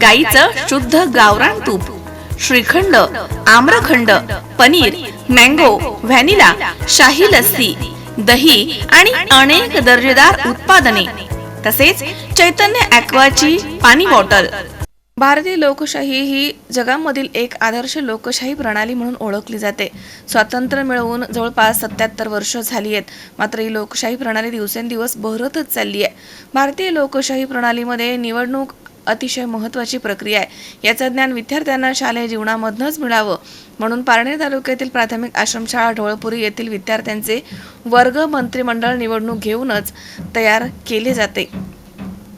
गाईचं शुद्ध गावरान तूप श्रीखंड आम्रखंड पनीर मँगो व्हॅनिला शाही लस्सी दही आणि अनेक दर्जेदार उत्पादने तसेच चैतन्य ॲक्वाची पाणी बॉटल. भारतीय लोकशाही ही जगामधील एक आदर्श लोकशाही प्रणाली म्हणून ओळखली जाते. स्वातंत्र्य मिळवून जवळपास सत्याहत्तर वर्ष झाली आहेत. मात्र ही लोकशाही प्रणाली दिवसेंदिवस बहरतच चालली आहे. भारतीय लोकशाही प्रणालीमध्ये निवडणूक अतिशय महत्त्वाची प्रक्रिया आहे. याचं ज्ञान विद्यार्थ्यांना शालेय जीवनामधनंच मिळावं. म्हणून पारणे तालुक्यातील प्राथमिक आश्रमशाळा ढोळपुरी येथील विद्यार्थ्यांचे वर्ग मंत्रिमंडळ निवडणूक घेऊनच तयार केले जाते.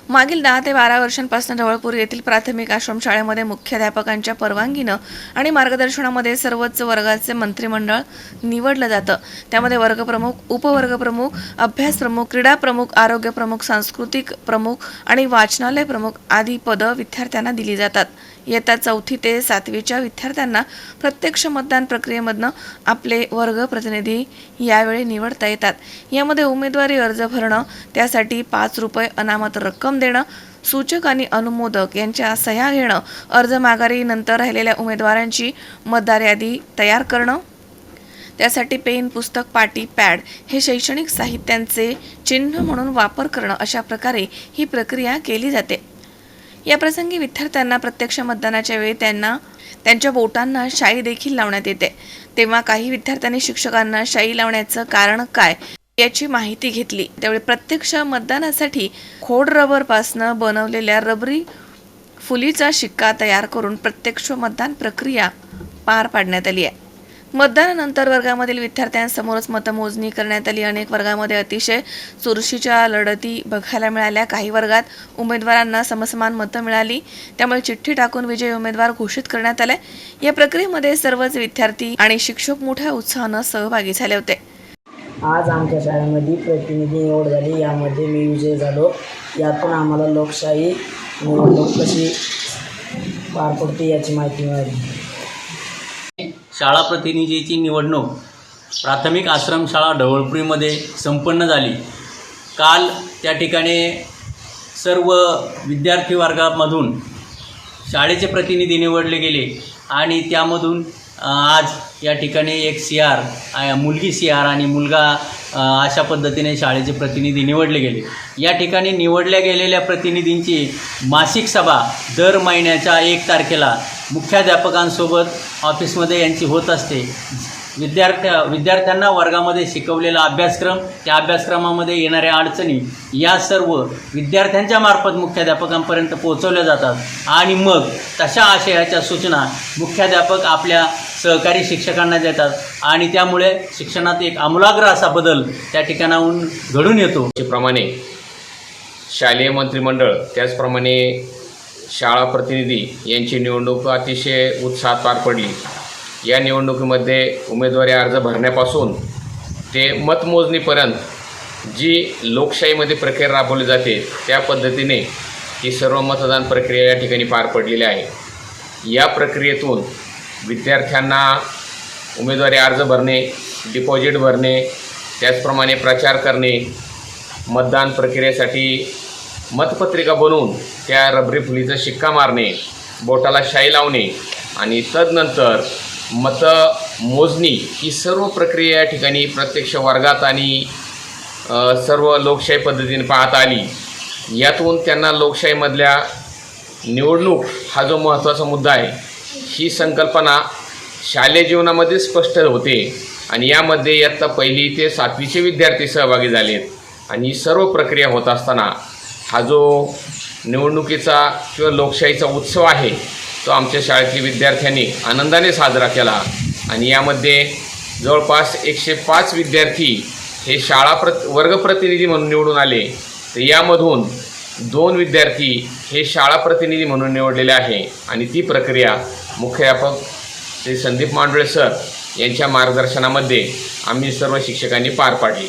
मागील दहा ते बारा वर्षांपासून ढवळपूर येथील प्राथमिक आश्रमशाळेमध्ये मुख्याध्यापकांच्या परवानगीनं आणि मार्गदर्शनामध्ये सर्वोच्च वर्गाचे मंत्रिमंडळ निवडलं जातं. त्यामध्ये वर्गप्रमुख उपवर्गप्रमुख अभ्यास प्रमुख क्रीडा प्रमुख आरोग्य प्रमुख सांस्कृतिक प्रमुख आणि वाचनालय प्रमुख आदी पदं विद्यार्थ्यांना दिली जातात. इयत्ता चौथी ते सातवीच्या विद्यार्थ्यांना प्रत्यक्ष मतदान प्रक्रियेमधनं आपले वर्ग प्रतिनिधी यावेळी निवडता येतात. यामध्ये उमेदवारी अर्ज भरणं त्यासाठी पाच रुपये अनामत रक्कम देणं सूचक आणि अनुमोदक यांच्या सह्या घेणं अर्ज माघारी नंतर राहिलेल्या उमेदवारांची मतदार यादी तयार करणं त्यासाठी पेन पुस्तक पाटी पॅड हे शैक्षणिक साहित्यांचे चिन्ह म्हणून वापर करणं अशा प्रकारे ही प्रक्रिया केली जाते. या प्रसंगी विद्यार्थ्यांना प्रत्यक्ष मतदानाच्या वेळी त्यांना त्यांच्या बोटांना शाई देखील लावण्यात येते. तेव्हा काही विद्यार्थ्यांनी शिक्षकांना शाई लावण्याचं कारण काय याची माहिती घेतली. त्यावेळी प्रत्यक्ष मतदानासाठी खोड रबरपासनं बनवलेल्या रबरी फुलीचा शिक्का तयार करून प्रत्यक्ष मतदान प्रक्रिया पार पाडण्यात आली आहे. मतदानानंतर वर्गामधील विद्यार्थ्यांसमोरच मतमोजणी करण्यात आली. अनेक वर्गामध्ये अतिशय चुरशीच्या लढती बघायला मिळाल्या. काही वर्गात उमेदवारांना समसमान मतं मिळाली. त्यामुळे चिठ्ठी टाकून विजयी उमेदवार घोषित करण्यात आले. या प्रक्रियेमध्ये सर्वच विद्यार्थी आणि शिक्षक मोठ्या उत्साहानं सहभागी झाले होते. आज आमच्या शाळेमध्ये प्रतिनिधी निवड झाली. यामध्ये मी विजय झालो. यातून आम्हाला लोकशाही निवडणूक कशी पार पडते याची माहिती मिळाली. शाळा प्रतिनिधीची निवडणूक प्राथमिक आश्रमशाळा ढवळपुरीमध्ये संपन्न झाली. काल त्या ठिकाणी सर्व विद्यार्थी वर्गामधून शाळेचे प्रतिनिधी निवडले गेले आणि त्यामधून आज या ठिकाणी एक सी आर मुलगी सी आर आणि मुलगा अशा पद्धतीने शाळेचे प्रतिनिधी निवडले गेले. या ठिकाणी निवडल्या गेलेल्या प्रतिनिधींची मासिक सभा दर महिन्याच्या एक तारखेला मुख्याध्यापकांसोबत ऑफिसमध्ये यांची होत असते. विद्यार्थ्या विद्यार्थ्यांना वर्गामध्ये शिकवलेला अभ्यासक्रम त्या अभ्यासक्रमामध्ये येणाऱ्या अडचणी या सर्व विद्यार्थ्यांच्या मार्फत मुख्याध्यापकांपर्यंत पोहोचवल्या जातात. आणि मग तशा आशयाच्या सूचना मुख्याध्यापक आपल्या सहकारी शिक्षकांना देतात. आणि त्यामुळे शिक्षणात एक आमूलाग्र असा बदल त्या ठिकाणाहून घडून येतो. त्याप्रमाणे शालेय मंत्रिमंडळ त्याचप्रमाणे शाळा प्रतिनिधी यांची निवडणूक अतिशय उत्साहात पार पडली. या निवडणुकीमध्ये उमेदवारी अर्ज भरण्यापासून ते मतमोजणीपर्यंत जी लोकशाहीमध्ये प्रक्रिया राबवली जाते त्या पद्धतीने ही सर्व मतदान प्रक्रिया या ठिकाणी पार पडलेली आहे. या प्रक्रियेतून विद्यार्थ्यांना उमेदवारी अर्ज भरणे डिपॉझिट भरणे त्याचप्रमाणे प्रचार करणे मतदान प्रक्रियेसाठी मतपत्रिका बनवून त्या रबरी फुलीचा शिक्का मारणे बोटाला शाई लावणे आणि तदनंतर मतमोजणी ही सर्व प्रक्रिया या ठिकाणी प्रत्यक्ष वर्गात आणि सर्व लोकशाही पद्धतीने पाहता आली. यातून त्यांना लोकशाहीमधल्या निवडणूक हा जो महत्त्वाचा मुद्दा आहे ही संकल्पना शालेय जीवनामध्ये स्पष्ट होते आणि यामध्ये इयत्ता पहिली ते सातवीचे विद्यार्थी सहभागी झालेत आणि ही सर्व प्रक्रिया होत असताना हा जो निवडणुकीचा किंवा लोकशाहीचा उत्सव आहे तो आमच्या शाळेतील विद्यार्थ्यांनी आनंदाने साजरा केला. आणि यामध्ये जवळपास एकशे पाच विद्यार्थी हे शाळा प्रत वर्गप्रतिनिधी म्हणून निवडून आले. तर यामधून दोन विद्यार्थी हे शाळा प्रतिनिधी म्हणून निवडलेले आहे. आणि ती प्रक्रिया मुख्याध्यापक श्री संदीप मांडळे सर यांच्या मार्गदर्शनामध्ये आम्ही सर्व शिक्षकांनी पार पाडली.